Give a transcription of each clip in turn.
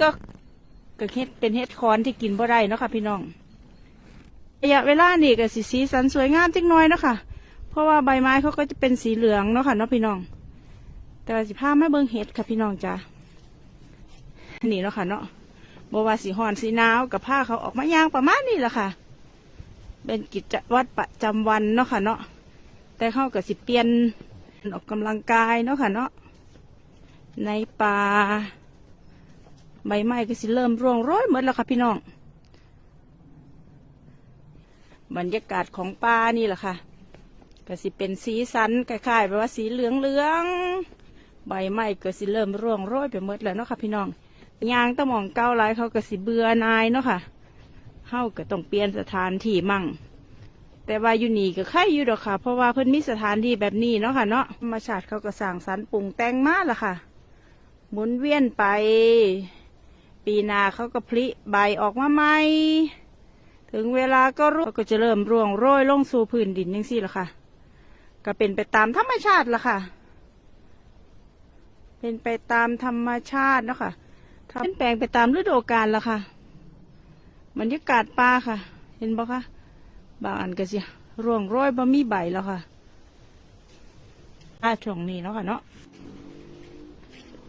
ก็ก็เฮ็ดเป็นเฮ็ดคอนที่กินบ่ได้เนาะค่ะ พี่น้องระยะเวลานี่ก็สีสีสันสวยงามจักหน้อยเนาะค่ะ เพราะว่าใบไม้เขาก็จะเป็นสีเหลืองเนาะค่ะเนาะพี่น้อง แต่ว่าสิพามาเบิ่งเห็ดค่ะพี่น้องจ้านี่เนาะค่ะเนาะบว่าสีหอนสีหนาวกับผ้าเขาออกมายางประมาณนี้แหละค่ะ เป็นกิจวัตรประจำวันเนาะค่ะเนาะแต่เข้ากับสิเปลี่ยนออกกำลังกายเนาะค่ะเนาะในป่า ใบไม้ก็สิเริ่มร่วงโร้อยหมดแล้วค่ะพี่น้อง บรรยากาศของป่านี่แหละค่ะก็สิเป็นสีสันคล้ายๆแบบว่าสีเหลืองเหลืองๆใบไม้ก็สิเริ่มร่วงโรยไปหมดแล้วเนาะค่ะพี่น้องยางตะหมองเก้าหลายเขาก็สิเบื่อนายเนาะค่ะเฮาก็ต้องเปลี่ยนสถานที่มั่ง แต่ว่าอยู่นี่ก็ครอยู่ดอกค่ะ เพราะว่าเพิ่นมีสถานที่แบบนี้เนาะค่ะเนาะธรรมชาติเขาก็สร้างสรรค์ปรุงแต่งมาละค่ะ หมุนเวียนไป ปีนาเขาก็พลิใบออกมาใหม่ถึงเวลาก็ร่วงก็จะเริ่มร่วงโรยลงสู่พื้นดินยังสี่ละค่ะ ก็เป็นไปตามธรรมชาติละค่ะ เป็นไปตามธรรมชาติเนาะค่ะเปลี่ยนแปลงไปตามฤดูกาลละค่ะบรรยากาศป่าค่ะ เห็นบ่คะบางอันก็สิร่วงโรยบ่มีใบแล้วค่ะถ้าช่วงนี้เนาะค่ะเนาะ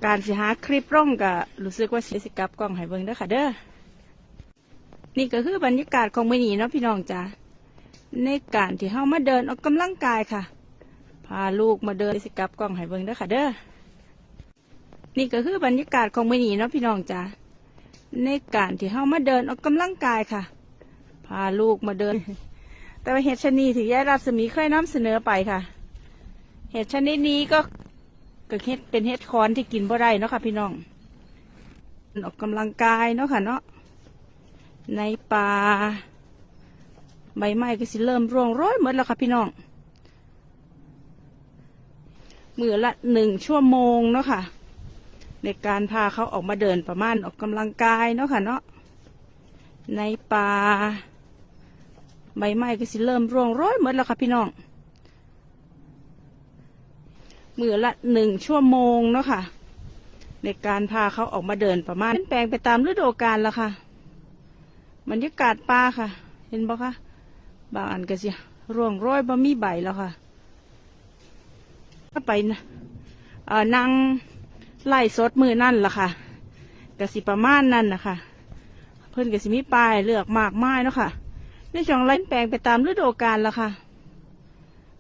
การสิหาคลิปร่องก็รู้สึกว่าเสียสิกลับกล้องให้เบิ่งเด้อค่ะเด้อนี่ก็คือบรรยากาศของมื้อนี้เนาะพี่น้องจ้าในการที่เฮามาเดินออกกำลังกายค่ะ พาลูกมาเดินสิกลับกล้องให้เบิ่งเด้อค่ะเด้อนี่ก็คือบรรยากาศของมื้อนี้เนาะพี่น้องจ้าในการที่เฮามาเดินออกกำลังกายค่ะ พาลูกมาเดิน แต่ว่าเห็ดชะนีที่ยายรัศมีเคยนำเสนอไปค่ะ เห็ดชนิดนี้ก็ ก็เห็ดเป็นเห็ดคอนที่กินบ่ได้เนาะค่ะ พี่น้องออกกำลังกายเนาะค่ะเนาะในป่าใบไม้ก็สิเริ่มร่วงร้อยหมดแล้วค่ะพี่น้องมือละหนึ่งชั่วโมงเนาะค่ะ ในการพาเขาออกมาเดินประมาณออกกำลังกายเนาะค่ะเนาะในป่าใบไม้ก็สิเริ่มร่วงร้อยหมดแล้วค่ะพี่น้อง มือละหนึ่งชั่วโมงเนาะค่ะ ในการพาเขาออกมาเดินประมาณเปลี่ยนแปลงไปตามฤดูกาลล้วค่ะบรรยากาศป่าค่ะ เห็นบ่คะบางอันก็สิร่วงร้อยบ่มีใบแล้วค่ะถ้าไปนะเอ่อนางไล่สดมือนั่นล่ะค่ะกสิประมาณนั่นนะคะเพิ่อนกสิมีป้ายเลือกมากมายเนาะค่ะในช่วงไล่แปลงไปตามฤดูกาลล้วค่ะ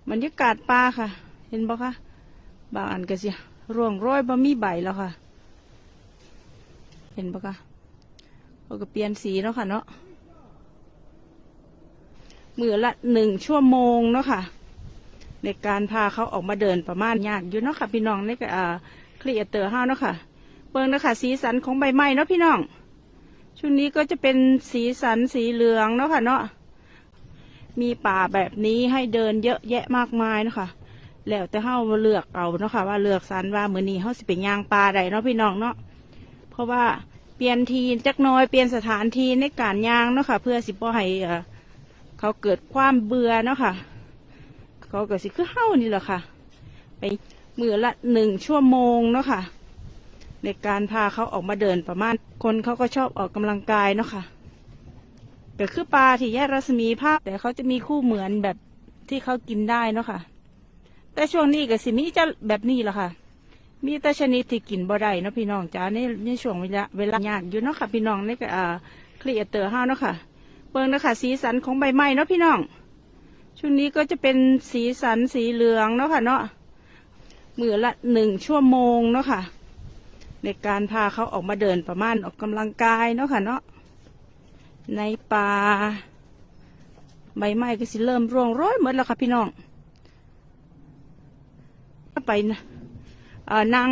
บรรยากาศป่าค่ะ เห็นบ่คะ บางอันก็สิร่วงร้อยบ่มีใบแล้วค่ะ เห็นบ่คะเราก็เปลี่ยนสีเนาะค่ะเนาะมือละหนึ่งชั่วโมงเนาะค่ะ ในการพาเขาออกมาเดินประมาณยากอยู่เนาะค่ะ พี่น้องในก็อ่าครีเอเตอร์ห้าเนาะค่ะเบิ่งนะคะสีสันของใบไม้เนาะพี่น้องช่วงนี้ก็จะเป็นสีสันสีเหลืองเนาะค่ะเนาะมีป่าแบบนี้ให้เดินเยอะแยะมากมายเนาะค่ะ แล้วแต่เฮาเลือกเอาเนาะค่ะว่าเลือกสันว่ามือนี้เฮาสิเป็นยางป่าใดเนาะพี่น้องเนาะเพราะว่าเปลี่ยนทีจักน้อยเปลี่ยนสถานที่ในการย่างเนาะค่ะ เพื่อสิบ่ให้เขาเกิดความเบื่อเนาะค่ะ เขาก็สิคือเฮ้านี่แหละค่ะ ไปมือละหนึ่งชั่วโมงเนาะค่ะ ในการพาเขาออกมาเดินประมาณคนเขาก็ชอบออกกำลังกายเนาะค่ะก็คือปลาที่แยกรัศมีภาพแต่เขาจะมีคู่เหมือนแบบที่เขากินได้เนาะค่ะ แต่ช่วงนี้ก็สิมีจะแบบนี้แหละค่ะ มีแต่ชนิดที่กินบ่ได้เนาะพี่น้องจ้าในในช่วงเวลาเวลายากอยู่เนาะค่ะ พี่น้องในก็อ่าครีเอเตอร์ห้าเนาะค่ะเบิ่งนะคะสีสันของใบไม้เนาะพี่น้องช่วงนี้ก็จะเป็นสีสันสีเหลืองเนาะค่ะ เนาะมือละหนึ่งชั่วโมงเนาะค่ะ ในการพาเขาออกมาเดินประมาณออกกำลังกายเนาะค่ะ เนาะในป่าใบไม้ก็สิเริ่มร่วงร้อยหมดแล้วค่ะพี่น้อง ไปนะเอ่อนาง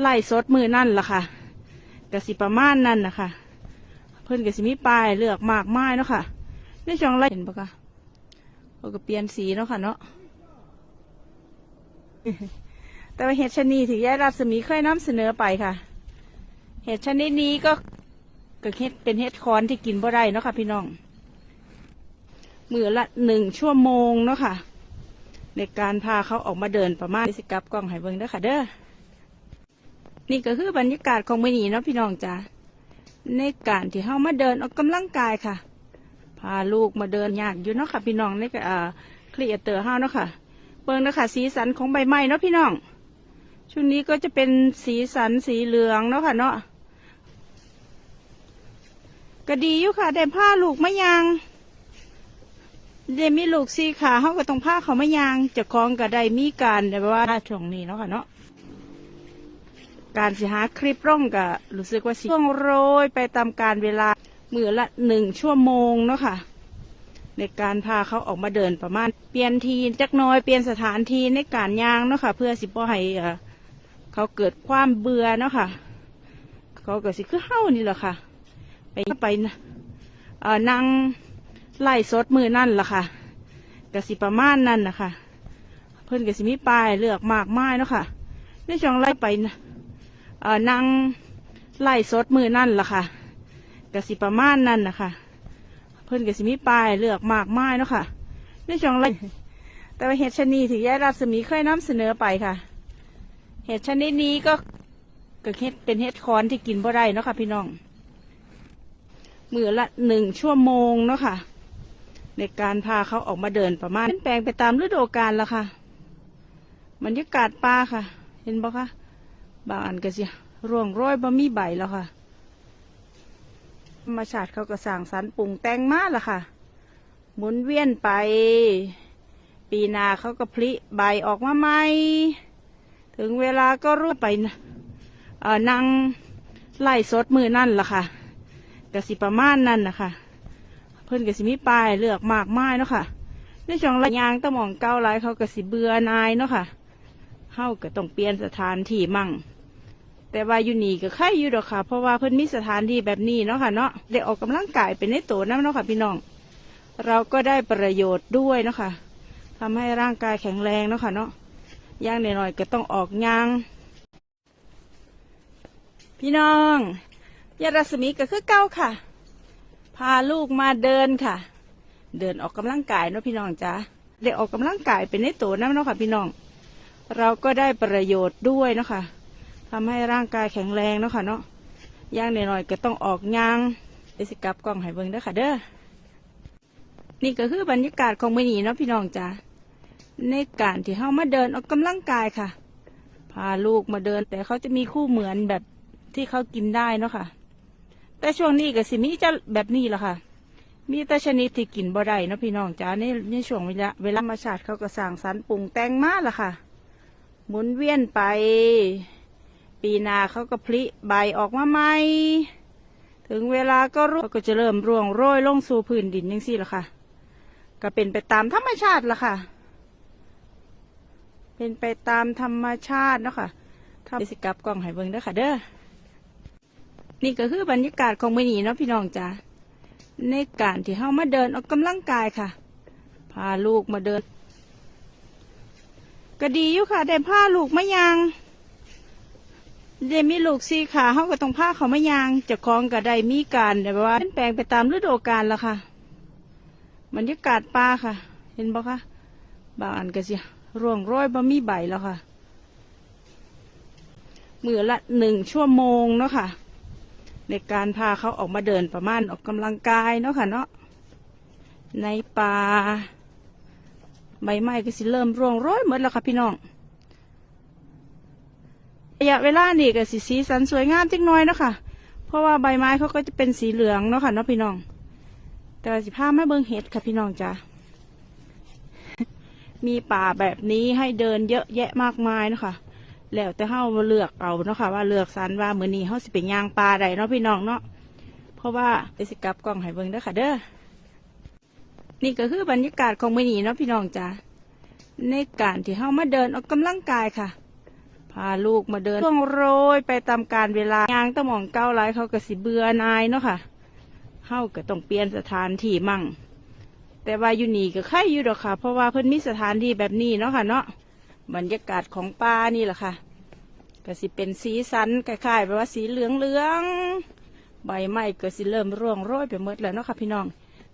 ไล่สดมือนั่นล่ะค่ะกสิประมาณนั่นนะคะเพิ่อนกสิมีป้ายเลือกมากไมายเนาะค่ะในช่วงไล่เห็นปะคะเราก็เปลี่ยนสีเนาะค่ะเนาะแต่ว่าเห็ดชนีที่ยายรัศมีเคยนำเสนอไปค่ะ เห็ดชนิดนี้ก็ก็เห็ดเป็นเห็ดคอนที่กินบ่ได้เนาะค่ะ พี่น้องมือละหนึ่งชั่วโมงเนาะค่ะ ในการพาเขาออกมาเดินประมาณสิกับกล้องให้เบิงเด้อค่ะเด้อนี่ก็คือบรรยากาศของมื้อนีเนาะพี่น้องจ้าในการที่เฮามาเดินออกกำลังกายค่ะ พาลูกมาเดินยากอยู่เนาะค่ะ พี่น้องในก็อ่าครีเอเตอร์เฮาเนาะค่ะเบิ่งนะค่ะสีสันของใบไม้เนาะพี่น้องช่วงนี้ก็จะเป็นสีสันสีเหลืองเนาะค่ะเนาะก็ดีอยู่ค่ะ ได้ผ้าลูกมะยาง เดมีลูกสี่ขาเฮาก็ต้องผ้าเขามะยางจะคล้องก็ได้มีการแบบว่าช่วงนี้เนาะค่ะเนาะการสิหาคลิปร่องก็รู้สึกว่าสิช่วงโรยไปตามการเวลามือละหนึ่งชั่วโมงเนาะค่ะ ในการพาเขาออกมาเดินประมาณ เปลี่ยนทีจักน้อยเปลี่ยนสถานที่ในการยางเนาะค่ะ เพื่อสิบ่ให้เขาเกิดความเบื่อเนาะค่ะ เขาเก็สิคือเฮ้านี่แหละค่ะ ไปไปนะนั่ง ไล่สดมือนั่นล่ะค่ะก็สิประมาณนั่นนะคะเพิ่อนก็สิมีป้ายเลือกมากมายเนาะค่ะในช่วงไล่ไปนะเอ่อนั่งไล่สดมือนั่นล่ะค่ะกสิประมาณนั่นนะคะเพิ่อนกสิมีป้ายเลือกมากมายเนาะค่ะในช่วงไล่แต่ว่าเห็ดชะนีที่ยายรัศมีเคยนำเสนอไปค่ะ เห็ดชนิดนี้ก็ก็เห็ดเป็นเห็ดคอนที่กินบ่ได้เนาะค่ะพี่น้องมือละหนึ่งชั่วโมงเนาะค่ะ ในการพาเขาออกมาเดินประมาณเปลี่ยนแปลงไปตามฤดูกาลละค่ะบรรยากาศป่าค่ะ เห็นบ่คะบางอันก็สิร่วงโร้อยบ่มีใบแล้วค่ะธรรมชาติเขาก็สร้างสรรค์ปรุงแต่งมาแล้วค่ะ หมุนเวียนไป ปีนาเขาก็พลิใบออกมาใหม่ถึงเวลาก็รู้ไปนะเอ่อนั่งไล่สดมือนั่นละค่ะกสิประมาณนั่นนะคะ เพิ่นกสิมีป้ายเลือกมากมายเนาะค่ะในช่วงระยางตะหมองเก้าไรเขากสิเบื่อนายเนาะค่ะเฮาก็ต้องเปลี่ยนสถานที่มั่ง แต่ว่าอยู่นี่ก็ใครอยู่ดอกค่ะ เพราะว่าเพิ่นมีสถานที่แบบนี้เนาะค่ะเนาะได้ออกกำลังกายเป็นในโตน้ำเนาะค่ะพี่น้อง เราก็ได้ประโยชน์ด้วยเนาะค่ะทำให้ร่างกายแข็งแรงเนาะค่ะเนาะย่างหน่อยๆก็ต้องออกยาง พี่น้องยารัศมีก็คือเก้าค่ะ พาลูกมาเดินค่ะ เดินออกกำลังกายเนาะพี่น้องจ้าได้ออกกำลังกายเป็นในโตน้ำเนาะค่ะพี่น้อง เราก็ได้ประโยชน์ด้วยเนาะค่ะทำให้ร่างกายแข็งแรงเนาะค่ะเนาะย่างหน่อยๆก็ต้องออกยางเดสิกับกล้องให้เบิ่งเด้อค่ะเด้อนี่ก็คือบรรยากาศของมื้อนีเนาะพี่น้องจ้าในการที่เฮามาเดินออกกำลังกายค่ะ พาลูกมาเดินแต่เขาจะมีคู่เหมือนแบบที่เขากินได้เนาะค่ะ แต่ช่วงนี้ก็สิมีจะแบบนี้แหละค่ะ มีแต่ชนิดที่กินบ่ได้เนาะพี่น้องจ้าในในช่วงเวลาเวลาธรรมชาติเขาก็สร้างสรรค์ปรุงแต่งมาล่ะค่ะ หมุนเวียนไป ปีนาเขาก็พลิใบออกมาใหม่ถึงเวลาก็ร่วงก็จะเริ่มร่วงโรยลงสู่พื้นดินยังสี่ละค่ะ ก็เป็นไปตามธรรมชาติละค่ะ เป็นไปตามธรรมชาติเนาะค่ะทำสิกับกล้องให้เบิ่งเด้อค่ะ เด้อ นี่ก็คือบรรยากาศของมื้อนี้เนาะพี่น้องจ้าในการที่เฮามาเดินออกกำลังกายค่ะ พาลูกมาเดิน ก็ดีอยู่ค่ะ ได้ผ้าลูกมะยางเดมีลูกสีขาเขาก็ต้องผ้าเขามะยางจะคล้องก็ได้มีการแบบว่าเปลี่ยนแปลงไปตามฤดูกาลและค่ะบรรยากาศป่าค่ะ เห็นบ่คะบางอันก็สิร่วงโร้อยบ่มีใบแล้วค่ะ มือละหนึ่งชั่วโมงเนาะค่ะ ในการพาเขาออกมาเดินประมาณออกกำลังกายเนาะค่ะเนาะในป่าใบไม้ก็สิเริ่มร่วงโร้อยหมดแล้วค่ะพี่น้องระยะเวลานี่ก็สิสีสันสวยงามจักหน้อยเนาะค่ะ เพราะว่าใบไม้เขาก็จะเป็นสีเหลืองเนาะค่ะเนาะพี่น้อง แต่ว่าสิพามาเบิ่งเห็ดค่ะพี่น้องจ้ามีป่าแบบนี้ให้เดินเยอะแยะมากมายเนาะค่ะ แล้วแต่เฮาเลือกเอาเนาะค่ะว่าเลือกสันว่ามื้อนี้เฮาสิเป็นย่างปลาใดเนาะพี่น้องเนาะเพราะว่าเดสิกลับกล้องให้เบิ่งเด้อค่ะ เด้อนี่ก็คือบรรยากาศของมื้อนี้เนาะพี่น้องจ้าในการที่เฮามาเดินออกกำลังกายค่ะพาลูกมาเดินช่วงโรยไปตามการเวลายางตะหมองเก้าไรเขาก็สิเบื่อนายเนาะค่ะเฮาก็ต้องเปลี่ยนสถานที่มั่ง แต่ว่าอยู่นี่ก็ใครอยู่ดอกค่ะ เพราะว่าเพิ่นมีสถานที่แบบนี้เนาะค่ะเนาะ บรรยากาศของป่านี่แหละค่ะก็สิเป็นสีสันคล้ายๆแปบว่าสีเหลืองเหลืองใบไม้ก็สิเริ่มร่วงโรยไปหมดแล้วเนาะค่ะพี่น้อง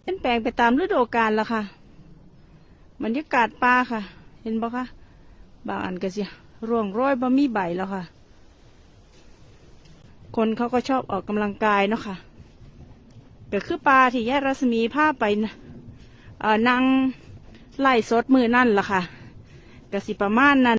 เปลี่ยนแปลงไปตามฤดูกาลและค่ะบรรยากาศป่าค่ะ เห็นบ่คะบางอันก็สิร่วงโรยบ่มีใบแล้วค่ะ คนเขาก็ชอบออกกำลังกายเนาะค่ะก็คือปลาที่แยกรัศมีผ้าไปนั่งไล่สดมือนั่นแหละค่ะ กสิประมาณนั้น